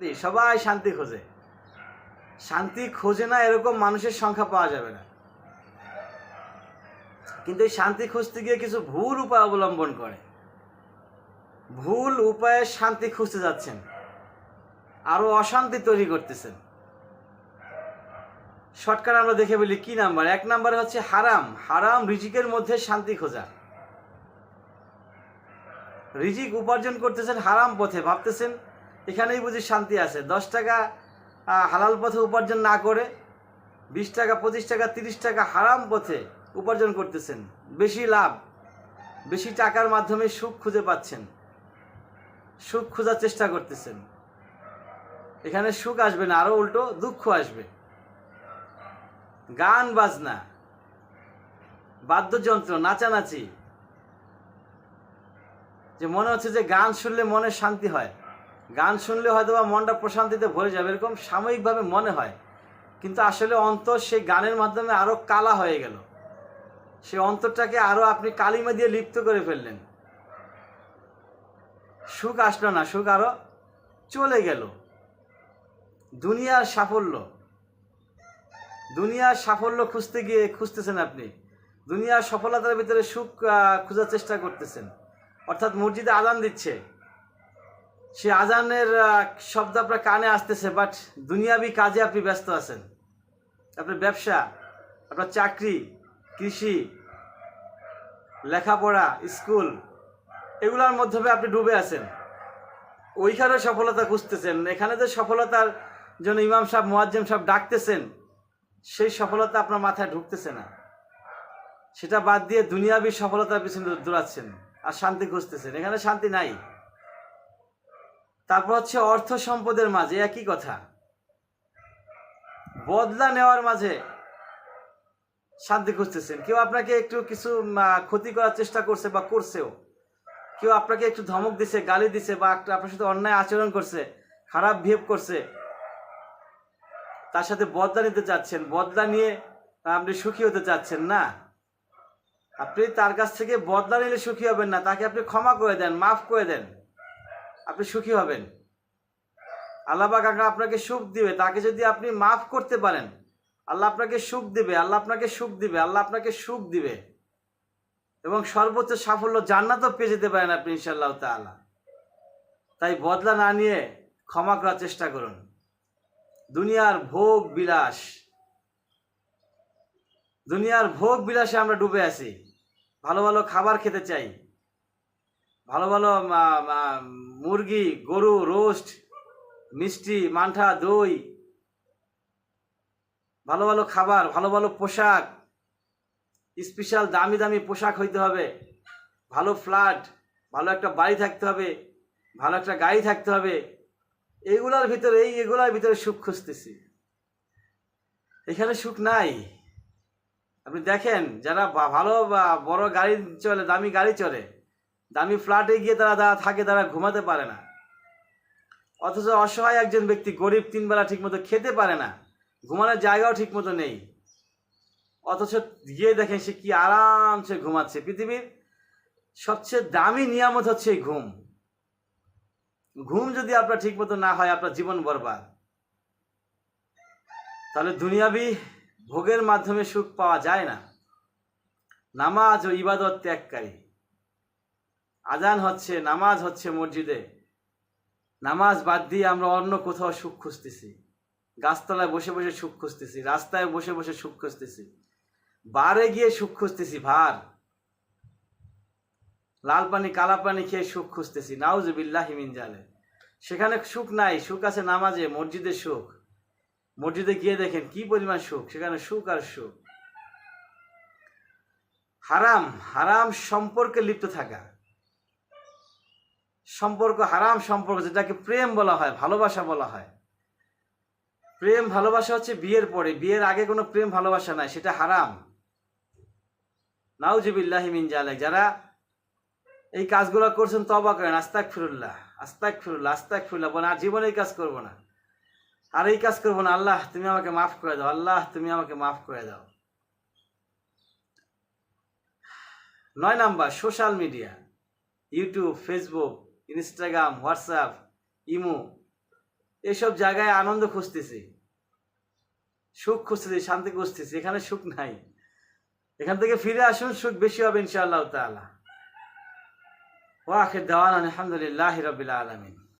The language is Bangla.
শান্তি সবাই শান্তি খোঁজে। শান্তি খোঁজে না, এরকম মানুষের সংখ্যা পাওয়া যাবে না। কিন্তু এই শান্তি খুঁজতে গিয়ে কিছু ভুল উপায় অবলম্বন করে। ভুল উপায়ে শান্তি খুঁজতে যাচ্ছেন। আরও অশান্তি তৈরি করতেছেন। শর্টকাট আমরা দেখে বলি কি নাম্বার? এক নাম্বার হচ্ছে হারাম। হারাম রিজিকের মধ্যে শান্তি খোঁজা। রিজিক উপার্জন করতেছেন হারাম পথে, ভাবতেছেন এখানেই বুঝি শান্তি আছে। দশ টাকা হালাল পথে উপার্জন না করে বিশ টাকা, পঁচিশ টাকা, তিরিশ টাকা হারাম পথে উপার্জন করতেছেন। বেশি লাভ, বেশি টাকার মাধ্যমে সুখ খুঁজে পাচ্ছেন। সুখ খোঁজার চেষ্টা করতেছেন। এখানে সুখ আসবে না আরও উল্টো দুঃখ আসবে। গান, বাজনা, বাদ্যযন্ত্র, নাচানাচি। যে মনে হচ্ছে যে গান শুনলে মনে শান্তি হয়। গান শুনলে হয়তো বা মনটা প্রশান্তিতে ভরে যাবে, এরকম সাময়িকভাবে মনে হয়। কিন্তু আসলে অন্তর সেই গানের মাধ্যমে আরও কালা হয়ে গেল। সে অন্তরটাকে আরও আপনি কালিমা দিয়ে লিপ্ত করে ফেললেন। সুখ আসলো না, সুখ আরও চলে গেল। দুনিয়ার সাফল্য। দুনিয়ার সাফল্য খুঁজতে গিয়ে খুঁজতেছেন আপনি। দুনিয়ার সফলতার ভিতরে সুখ খোঁজার চেষ্টা করতেছেন। অর্থাৎ মসজিদে আজান দিচ্ছে। সে আজানের শব্দ আপনার কানে আসতেছে বাট দুনিয়াবি কাজে আপনি ব্যস্ত আছেন। আপনার ব্যবসা, আপনার চাকরি, কৃষি, লেখাপড়া, স্কুল, এগুলোর মাধ্যমে আপনি ডুবে আছেন। ওইখানে সফলতা খুঁজতেছেন। এখানে যে সফলতার জন্য ইমাম সাহেব, মোয়াজ্জেম সাহেব ডাকতেছেন, সেই সফলতা আপনার মাথায় ঢুকতেছে না। সেটা বাদ দিয়ে দুনিয়াবি সফলতার পিছনে দৌড়াচ্ছেন আর শান্তি খুঁজতেছেন। এখানে শান্তি নাই। তারপর হচ্ছে অর্থ সম্পদের মাঝে একই কথা। বদলা নেওয়ার মাঝে শান্তি খুঁজতেছেন। কেউ আপনাকে একটু কিছু ক্ষতি করার চেষ্টা করছে বা করছেও, কেউ আপনাকে একটু ধমক দিছে, গালি দিছে বা আপনার সাথে অন্যায় আচরণ করছে, খারাপ বিহেভ করছে, তার সাথে বদলা নিতে চাচ্ছেন, বদলা নিয়ে আপনি সুখী হতে চাচ্ছেন না। আপনি তার কাছ থেকে বদলা নিলে সুখী হবেন না, তাকে আপনি ক্ষমা করে দেন, মাফ করে দেন। আপনি সুখী হবেন। আল্লাহ পাক আগে আপনাকে সুখ দিবে, তাকে যদি আপনি মাফ করতে পারেন, আল্লাহ আপনাকে সুখ দিবে, আল্লাহ আপনাকে সুখ দিবে, আল্লাহ আপনাকে সুখ দিবে। এবং সর্বোচ্চ সাফল্য জান্নাতও পেয়ে যেতে পারেন আপনি ইনশাল্লাহ তাআলা। তাই বদলা না নিয়ে ক্ষমা করার চেষ্টা করুন। দুনিয়ার ভোগ বিলাস। দুনিয়ার ভোগ বিলাসে আমরা ডুবে আছি। ভালো ভালো খাবার খেতে চাই। ভালো ভালো মুরগি, গরু, রোস্ট, মিষ্টি, মান্ঠা, দই, ভালো ভালো খাবার, ভালো ভালো পোশাক স্পেশাল দামি দামি পোশাক হইতে হবে, ভালো ফ্ল্যাট ভালো একটা বাড়ি থাকতে হবে, ভালো একটা গাড়ি থাকতে হবে, এগুলার ভিতরে, এই এগুলার ভিতরে সুখ খুঁজতেছি। এখানে সুখ নাই। আপনি দেখেন, যারা ভালো বড় গাড়ি চলে, দামি গাড়ি চলে দামি ফ্ল্যাটে গিয়ে তারা তারা থাকে তারা ঘুমাতে পারে না। অথচ অসহায় একজন ব্যক্তি গরিব তিনবেলা ঠিকমতো খেতে পারে না। ঘুমানোর জায়গাও ঠিকমতো নেই। অথচ গিয়ে দেখেন সে কি আরামসে ঘুমাচ্ছে। পৃথিবীর সবচেয়ে দামি নিয়ামত হচ্ছে এই ঘুম। ঘুম যদি আপনার ঠিকমতো না হয়, আপনার জীবন বরবাদ। তাহলে দুনিয়াবি ভোগের মাধ্যমে সুখ পাওয়া যায় না। নামাজ ও ইবাদত ত্যাগকারী। আজান হচ্ছে, নামাজ হচ্ছে মসজিদে। নামাজ বাদ দিয়ে আমরা অন্য কোথাও সুখ খুঁজতেছি। গাছতলায় বসে বসে সুখ খুঁজতেছি, রাস্তায় বসে বসে সুখ খুঁজতেছি। বারে গিয়ে সুখ খুঁজতেছি, ভার। লাল পানি, কালা পানি খেয়ে সুখ খুঁজতেছি, নাউজুবিল্লাহ হিমিন জালে সেখানে সুখ নাই, সুখ আছে নামাজে মসজিদের সুখ। মসজিদে গিয়ে দেখেন কি পরিমাণ সুখ, সেখানে সুখ আর সুখ। হারাম হারাম সম্পর্কে লিপ্ত থাকা। সম্পর্ক, হারাম সম্পর্ক যেটাকে প্রেম বলা হয়, ভালোবাসা বলা হয়। প্রেম, ভালোবাসা হচ্ছে বিয়ের পরে। বিয়ের আগে কোনো প্রেম, ভালোবাসা নাই, সেটা হারাম। নাউজিবিল্লাহ মিন যারা এই কাজগুলো করছেন তবা করেন আস্তাক ফিরুল্লাহ আস্তাক ফিরুল্লাহ আস্তাক ফিরুল্লাহ বলেন, আর জীবনে এই কাজ করব না। আর এই কাজ করব না, আল্লাহ, তুমি আমাকে মাফ করে দাও, আল্লাহ, তুমি আমাকে মাফ করে দাও। নয় number, social media, YouTube, Facebook Instagram WhatsApp imo এসব জায়গায় আনন্দ খুঁজতেছি। সুখ খুঁজতেছি, শান্তি খুঁজতেছি, এখানে সুখ নাই। এখান থেকে ফিরে আসুন, সুখ বেশি হবে ইনশাআল্লাহ তাআলা। ওয়াখির দাওয়ান আলহামদুলিল্লাহ রবিল আলমিন।